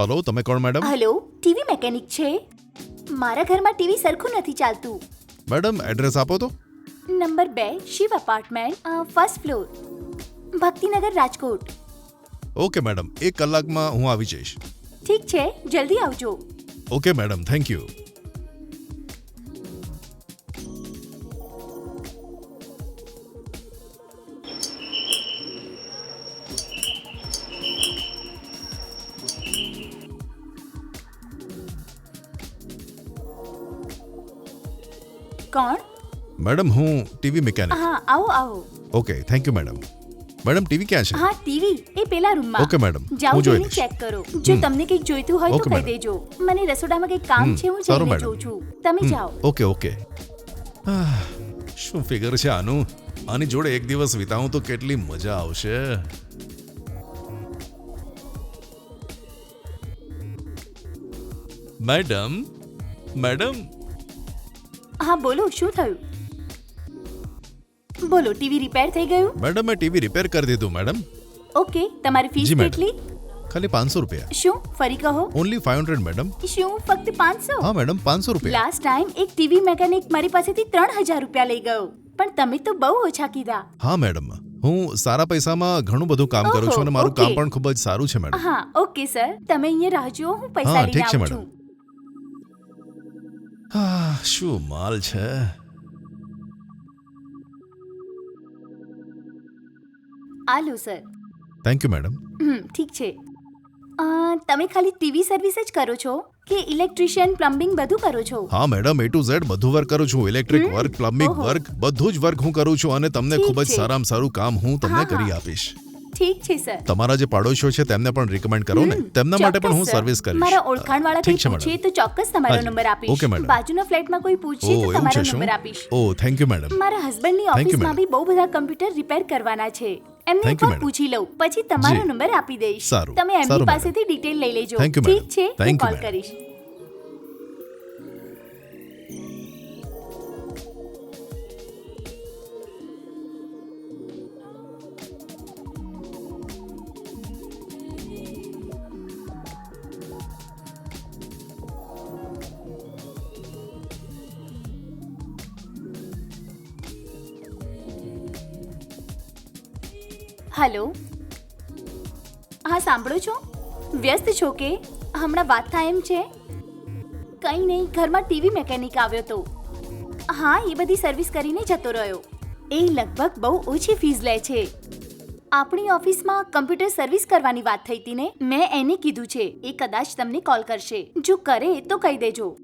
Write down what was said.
Hello તમે કોણ madam? Hello TV mechanic છે? મારા ઘરમાં ટીવી સરખું નથી ચાલતું. મેડમ એડ્રેસ આપો તો. નંબર બે Shiv apartment first floor Bhaktinagar Rajkot. Okay madam. એક કલાકમાં હું આવી જઈશ. ઠીક છે જલ્દી આવજો. Okay madam. Thank you. કોણ મેડમ હું ટીવી મિકેનિક હા આવો આવો okay thank you madam madam TV ક્યાં છે હા ટીવી એ પેલા રૂમમાં ઓકે મેડમ જાઓ હું જોઈ જઈને લઈશ ચેક કરો જો હમ. તમને કંઈક જોઈતું હોય તો ઓકે, કહી મેડમ. દેજો મને રસોડામાં કંઈક કામ હમ, છે હું સારું, જઈને મેડમ. જોઉં છું તમે હમ, જાઓ ઓકે ઓકે આહ, શું ફિગર છે આનું આની જોડે એક દિવસ વિતાવું તો કેટલી મજા આવશે મેડમ મેડમ હા બોલો શું થયું બોલો ટીવી રિપેર થઈ ગયું? મેડમ મેં ટીવી રિપેર કરી દીધું મેડમ ઓકે તમારી ફીસ જી, મેડમ. કેટલી ખાલી પાંચસો રૂપિયા શું ફરી કહો ઓનલી ફાઈવ હંડ્રેડ મેડમ શું ફક્ત પાંચસો હા મેડમ પાંચસો રૂપિયા લાસ્ટ ટાઈમ એક ટીવી મેકેનિક મારી પાસેથી ત્રણ હજાર રૂપિયા લઈ ગયો પણ તમે તો બહુ ઓછા કીધા હા મેડમ હું સારા પૈસામાં ઘણું બધું કામ કરું ઓહો, છું અને મારું કામ ઓકે. પણ ખૂબ જ સારું છે મેડમ હા ઓકે સર તમે અહીંયા રાહ જુઓ હું પૈસા હા, લઈને ઠીક છે, આવું મેડમ. છું। હા શું માલ છે? આલો સર. થેન્ક યુ મેડમ હમ ઠીક છે. અ, તમે ખાલી ટીવી સર્વિસ જ કરો છો કે ઇલેક્ટ્રિશિયન પ્લમ્બિંગ બધું કરો છો? હા મેડમ એ ટુ ઝેડ બધું વર્ક કરું છું. ઇલેક્ટ્રિક હમ, વર્ક પ્લમ્બિંગ ઓહો. વર્ક બધું જ વર્ક હું કરું છું અને તમને ઠીક ખૂબ જ છે. સારામાં સારું કામ હું તમને હા, કરી હા. આપીશ. ઠીક છે સર. તમારા જે પાડોશીઓ છે તેમને પણ રિકમેન્ડ કરો ને. તેમના માટે પણ હું સર્વિસ કરીશ. મારા ઓળખાણવાળા ઠીક કોઈ છે પૂછે તો ચોક્કસ તમારો નંબર આપીશ. Okay, madam. બાજુના ફ્લેટમાં કોઈ પૂછે તો તમારો નંબર આપીશ. ઓ થેન્ક યુ મેડમ મારા હસબન્ડની ઓફિસમાં બી બહુ બધા કમ્પ્યુટર રિપેર કરવાના છે. એમને madam. પૂછી લઉં. પછી તમારો નંબર આપી દઈશ. તમે એમની પાસેથી ડિટેલ લઈ લેજો. ઠીક છે? હું કોલ કરીશ. હેલો. હા, સાંભળો છો? વ્યસ્ત છો કે? હમણાં વાત થાય એમ છે? કંઈ નહીં, ઘરમાં ટીવી મેકેનિક આવ્યો તો. હા, એ બધી સર્વિસ કરીને જતો રહ્યો. એ લગભગ બહુ ઓછી ફીસ લે છે. આપણી ઓફિસમાં કમ્પ્યુટર સર્વિસ કરવાની વાત થઈ હતી ને મેં એને કીધું છે. એ કદાચ તમને કોલ કરશે. જો કરે તો કહી દેજો.